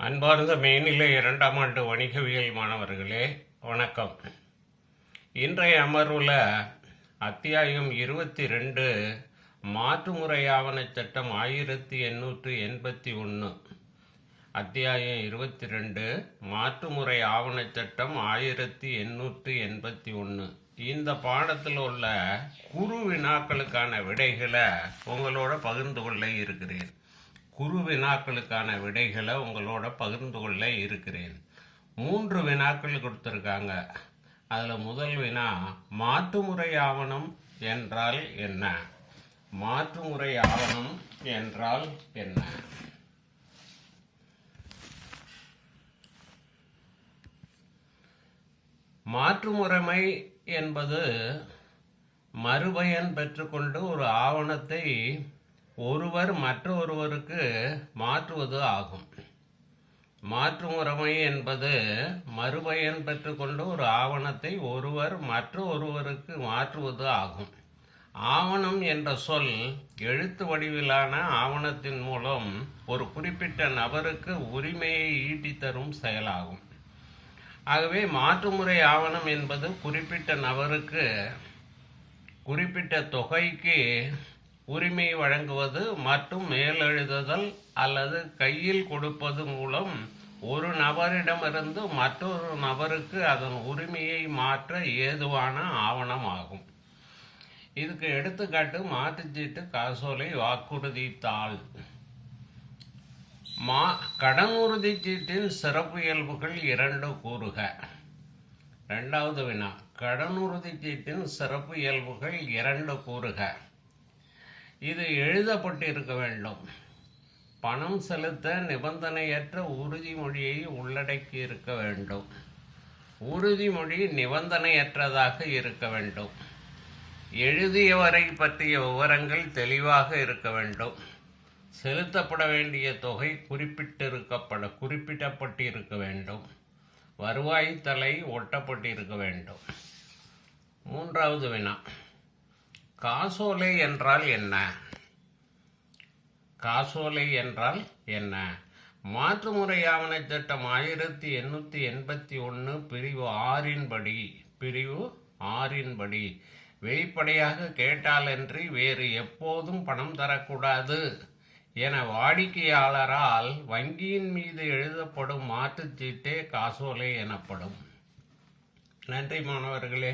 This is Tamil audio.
அன்பார்ந்த மேல்நிலை இரண்டாம் ஆண்டு வணிகவியல் மாணவர்களே வணக்கம். இன்றைய அமர்வில் அத்தியாயம் இருபத்தி ரெண்டு மாற்றுமுறை ஆவணச் சட்டம் ஆயிரத்தி எண்ணூற்று எண்பத்தி ஒன்று அத்தியாயம் இருபத்தி ரெண்டு மாற்றுமுறை ஆவணச் சட்டம் ஆயிரத்தி எண்ணூற்று எண்பத்தி ஒன்று இந்த பாடத்தில் உள்ள குறு வினாக்களுக்கான விடைகளை உங்களோட பகிர்ந்து கொள்ள இருக்கிறேன். குறு வினாக்களுக்கான விடைகளை உங்களோட பகிர்ந்து கொள்ள இருக்கிறேன். மூன்று வினாக்கள் கொடுத்துருக்காங்க. அதில் முதல் வினா மாற்றுமுறை ஆவணம் என்றால் என்ன? மாற்றுமுறை ஆவணம் என்றால் என்ன? மாற்றுமுறைமை என்பது மறுபயன் பெற்றுக்கொண்டு ஒரு ஆவணத்தை ஒருவர் மற்றொருவருக்கு மாற்றுவது ஆகும். மாற்று முறைமை என்பது மறுபயன் பெற்றுக்கொண்டு ஒரு ஆவணத்தை ஒருவர் மற்ற ஒருவருக்கு மாற்றுவது ஆகும். ஆவணம் என்ற சொல் எழுத்து வடிவிலான ஆவணத்தின் மூலம் ஒரு குறிப்பிட்ட நபருக்கு உரிமையை ஈட்டித்தரும் செயலாகும். ஆகவே மாற்றுமுறை ஆவணம் என்பது குறிப்பிட்ட நபருக்கு குறிப்பிட்ட தொகைக்கு உரிமை வழங்குவது மற்றும் மேலெழுதுதல் அல்லது கையில் கொடுப்பது மூலம் ஒரு நபரிடமிருந்து மற்றொரு நபருக்கு அதன் உரிமையை மாற்ற ஏதுவான ஆவணம் ஆகும் இதுக்கு எடுத்துக்காட்டு மாற்றுச்சீட்டு காசோலை வாக்குறுதி தாள் மா கடன் சீட்டின் சிறப்பு இயல்புகள் இரண்டு கூறுக. ரெண்டாவது வினா கடன் சீட்டின் சிறப்பு இயல்புகள் இரண்டு கூறுக. இது எழுதப்பட்டிருக்க வேண்டும். பணம் செலுத்த நிபந்தனையற்ற உறுதிமொழியை உள்ளடக்கி இருக்க வேண்டும். உறுதிமொழி நிபந்தனையற்றதாக இருக்க வேண்டும். எழுதியவரை பற்றிய விவரங்கள் தெளிவாக இருக்க வேண்டும். செலுத்தப்பட வேண்டிய தொகை குறிப்பிட்டிருக்கப்பட குறிப்பிடப்பட்டிருக்க வேண்டும். வருவாய் தலை ஒட்டப்பட்டிருக்க வேண்டும். மூன்றாவது வினா. காசோலை என்றால் என்ன? காசோலை என்றால் என்ன? மாற்றுமுறை ஆவணச் சட்டம் ஆயிரத்தி எண்ணூற்றி எண்பத்தி ஒன்று பிரிவு ஆறின்படி பிரிவு ஆறின்படி வெளிப்படையாக கேட்டாலன்றி வேறு எப்போதும் பணம் தரக்கூடாது என வாடிக்கையாளரால் வங்கியின் மீது எழுதப்படும் மாற்றுச்சீட்டே காசோலை எனப்படும். நன்றி மாணவர்களே.